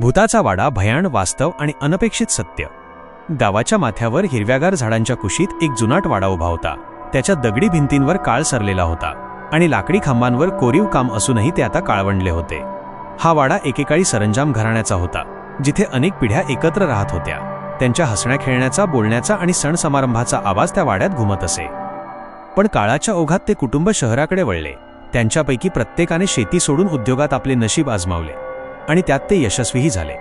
भूताचा वाडा भयाण वास्तव आणि अनपेक्षित सत्य. गावाच्या माथ्यावर हिरव्यागार झाडांच्या कुशीत एक जुनाट वाडा उभा होता. त्याच्या दगडी भिंतींवर काळ सरलेला होता आणि लाकडी खांबांवर कोरीव काम असूनही ते आता काळवंडले होते. हा वाडा एकेकाळी सरंजाम घराण्याचा होता जिथे अनेक पिढ्या एकत्र राहत होत्या. त्यांच्या हसण्या खेळण्याचा बोलण्याचा आणि सण समारंभाचा आवाज त्या वाड्यात घुमत असे. पण काळाच्या ओघात ते कुटुंब शहराकडे वळले. त्यांच्यापैकी प्रत्येकाने शेती सोडून उद्योगात आपले नशीब आजमावले. आणि त्यात ते यशस्वीही झाले.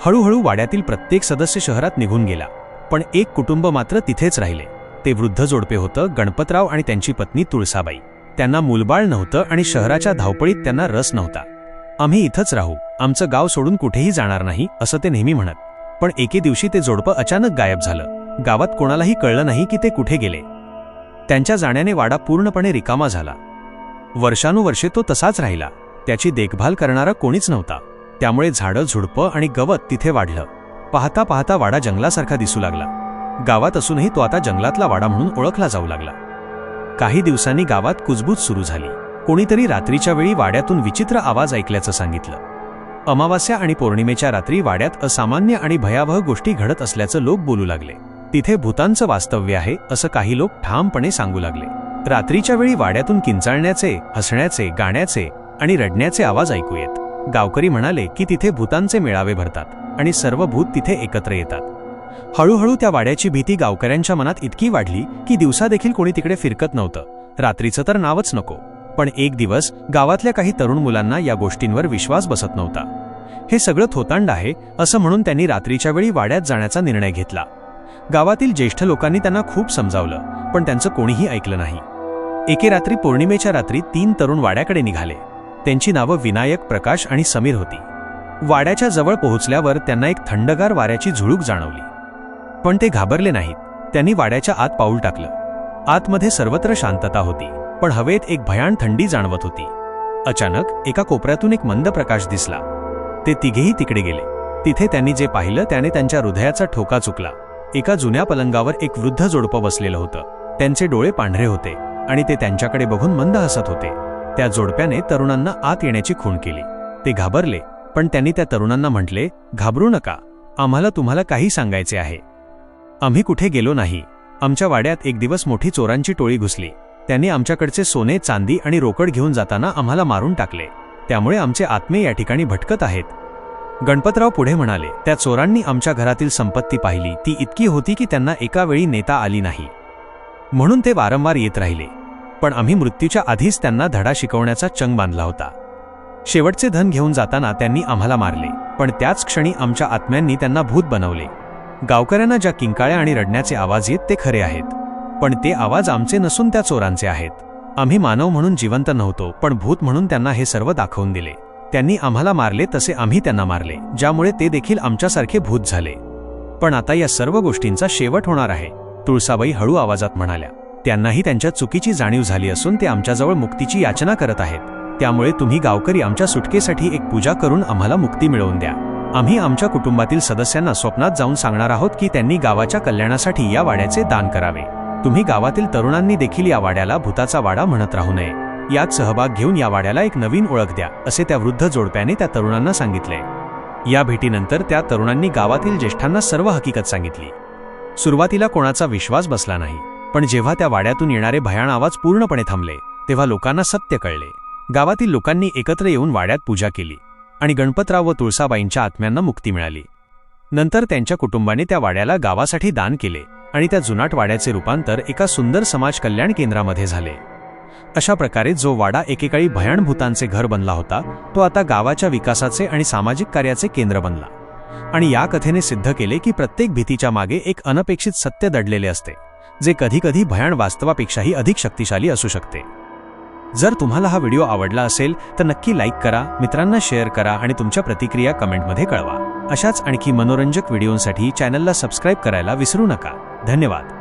हळूहळू वाड्यातील प्रत्येक सदस्य शहरात निघून गेला. पण एक कुटुंब मात्र तिथेच राहिले. ते वृद्ध जोडपे होतं गणपतराव आणि त्यांची पत्नी तुळसाबाई. त्यांना मूलबाळ नव्हतं आणि शहराच्या धावपळीत त्यांना रस नव्हता. आम्ही इथंच राहू. आमचं गाव सोडून कुठेही जाणार नाही असं ते नेहमी म्हणत. पण एके दिवशी ते जोडपं अचानक गायब झालं. गावात कोणालाही कळलं नाही की ते कुठे गेले. त्यांच्या जाण्याने वाडा पूर्णपणे रिकामा झाला. वर्षानुवर्षे तो तसाच राहिला. त्याची देखभाल करणारा कोणीच नव्हता. त्यामुळे झाडं झुडपं आणि गवत तिथे वाढलं. पाहता पाहता वाडा जंगलासारखा दिसू लागला. गावात असूनही तो आता जंगलातला वाडा म्हणून ओळखला जाऊ लागला. काही दिवसांनी गावात कुजबूज सुरू झाली. कोणीतरी रात्रीच्या वेळी वाड्यातून विचित्र आवाज ऐकल्याचं सांगितलं. अमावास्या आणि पौर्णिमेच्या रात्री वाड्यात असामान्य आणि भयावह गोष्टी घडत असल्याचं लोक बोलू लागले. तिथे भूतांचं वास्तव्य आहे असं काही लोक ठामपणे सांगू लागले. रात्रीच्या वेळी वाड्यातून किंचाळण्याचे हसण्याचे गाण्याचे आणि रडण्याचे आवाज ऐकू येत गावकरी म्हणाले की तिथे भूतांचे मेळावे भरतात आणि सर्व भूत तिथे एकत्र येतात. हळूहळू त्या वाड्याची भीती गावकऱ्यांच्या मनात इतकी वाढली की दिवसादेखील कोणी तिकडे फिरकत नव्हतं. रात्रीचं तर नावच नको. पण एक दिवस गावातल्या काही तरुण मुलांना या गोष्टींवर विश्वास बसत नव्हता. हे सगळं थोतांड आहे असं म्हणून त्यांनी रात्रीच्या वेळी वाड्यात जाण्याचा निर्णय घेतला. गावातील ज्येष्ठ लोकांनी त्यांना खूप समजावलं पण त्यांचं कोणीही ऐकलं नाही. एके रात्री पौर्णिमेच्या रात्री तीन तरुण वाड्याकडे निघाले. त्यांची नावं विनायक प्रकाश आणि समीर होती. वाड्याच्या जवळ पोहोचल्यावर त्यांना एक थंडगार वाऱ्याची झुळूक जाणवली. पण ते घाबरले नाहीत. त्यांनी वाड्याच्या आत पाऊल टाकलं. आतमध्ये सर्वत्र शांतता होती पण हवेत एक भयाण थंडी जाणवत होती. अचानक एका कोपऱ्यातून एक मंद प्रकाश दिसला. ते तिघेही तिकडे गेले. तिथे त्यांनी जे पाहिलं त्याने त्यांच्या हृदयाचा ठोका चुकला. एका जुन्या पलंगावर एक वृद्ध जोडपं बसलेलं होतं. त्यांचे डोळे पांढरे होते आणि ते त्यांच्याकडे बघून मंद हसत होते. त्या जोडप्याने तरुणांना आत येण्याची खूण केली. ते घाबरले पण त्यांनी त्या तरुणांना म्हटले घाबरू नका आम्हाला तुम्हाला काही सांगायचे आहे. आम्ही कुठे गेलो नाही. आमच्या वाड्यात एक दिवस मोठी चोरांची टोळी घुसली. त्यांनी आमच्याकडचे सोने चांदी आणि रोकड घेऊन जाताना आम्हाला मारून टाकले. त्यामुळे आमचे आत्मे या ठिकाणी भटकत आहेत. गणपतराव पुढे म्हणाले त्या चोरांनी आमच्या घरातील संपत्ती पाहिली. ती इतकी होती की त्यांना एका वेळी नेता आली नाही. म्हणून ते वारंवार येत राहिले. पण आम्ही मृत्यूच्या आधीच त्यांना धडा शिकवण्याचा चंग बांधला होता. शेवटचे धन घेऊन जाताना त्यांनी आम्हाला मारले पण त्याच क्षणी आमच्या आत्म्यांनी त्यांना भूत बनवले. गावकऱ्यांना ज्या किंकाळ्या आणि रडण्याचे आवाज येत ते खरे आहेत. पण ते आवाज आमचे नसून त्या चोरांचे आहेत. आम्ही मानव म्हणून जिवंत नव्हतो पण भूत म्हणून त्यांना हे सर्व दाखवून दिले. त्यांनी आम्हाला मारले तसे आम्ही त्यांना मारले ज्यामुळे ते देखील आमच्यासारखे भूत झाले. पण आता या सर्व गोष्टींचा शेवट होणार आहे तुळसाबाई हळू आवाजात म्हणाल्या. त्यांनाही त्यांच्या चुकीची जाणीव झाली असून ते आमच्याजवळ मुक्तीची याचना करत आहेत. त्यामुळे तुम्ही गावकरी आमच्या सुटकेसाठी एक पूजा करून आम्हाला मुक्ती मिळवून द्या. आम्ही आमच्या कुटुंबातील सदस्यांना स्वप्नात जाऊन सांगणार आहोत की त्यांनी गावाच्या कल्याणासाठी या वाड्याचे दान करावे. तुम्ही गावातील तरुणांनी देखील या वाड्याला भूताचा वाडा म्हणत राहू नये. यात सहभाग घेऊन या वाड्याला एक नवीन ओळख द्या असे त्या वृद्ध जोडप्याने त्या तरुणांना सांगितले. या भेटीनंतर त्या तरुणांनी गावातील ज्येष्ठांना सर्व हकीकत सांगितली. सुरुवातीला कोणाचा विश्वास बसला नाही. पण जेव्हा त्या वाड्यातून येणारे भयाण आवाज पूर्णपणे थांबले तेव्हा लोकांना सत्य कळले. गावातील लोकांनी एकत्र येऊन वाड्यात पूजा केली आणि गणपतराव व तुळसाबाईंच्या आत्म्यांना मुक्ती मिळाली. नंतर त्यांच्या कुटुंबाने त्या वाड्याला गावासाठी दान केले आणि त्या जुनाट वाड्याचे रूपांतर एका सुंदर समाज कल्याण केंद्रामध्ये झाले. अशा प्रकारे जो वाडा एकेकाळी भयाणभूतांचे घर बनला होता तो आता गावाच्या विकासाचे आणि सामाजिक कार्याचे केंद्र बनला. आणि या कथेने सिद्ध केले की प्रत्येक भीतीच्या मागे एक अनपेक्षित सत्य दडलेले असते. जे कधीकधी भयाण वास्तवापेक्षाही अधिक शक्तिशाली असू शकते. जर तुम्हाला हा व्हिडिओ आवडला असेल तर नक्की लाईक करा मित्रांना शेअर करा आणि तुमच्या प्रतिक्रिया कमेंटमध्ये कळवा. अशाच आणखी मनोरंजक व्हिडिओंसाठी चॅनलला सबस्क्राईब करायला विसरू नका. धन्यवाद.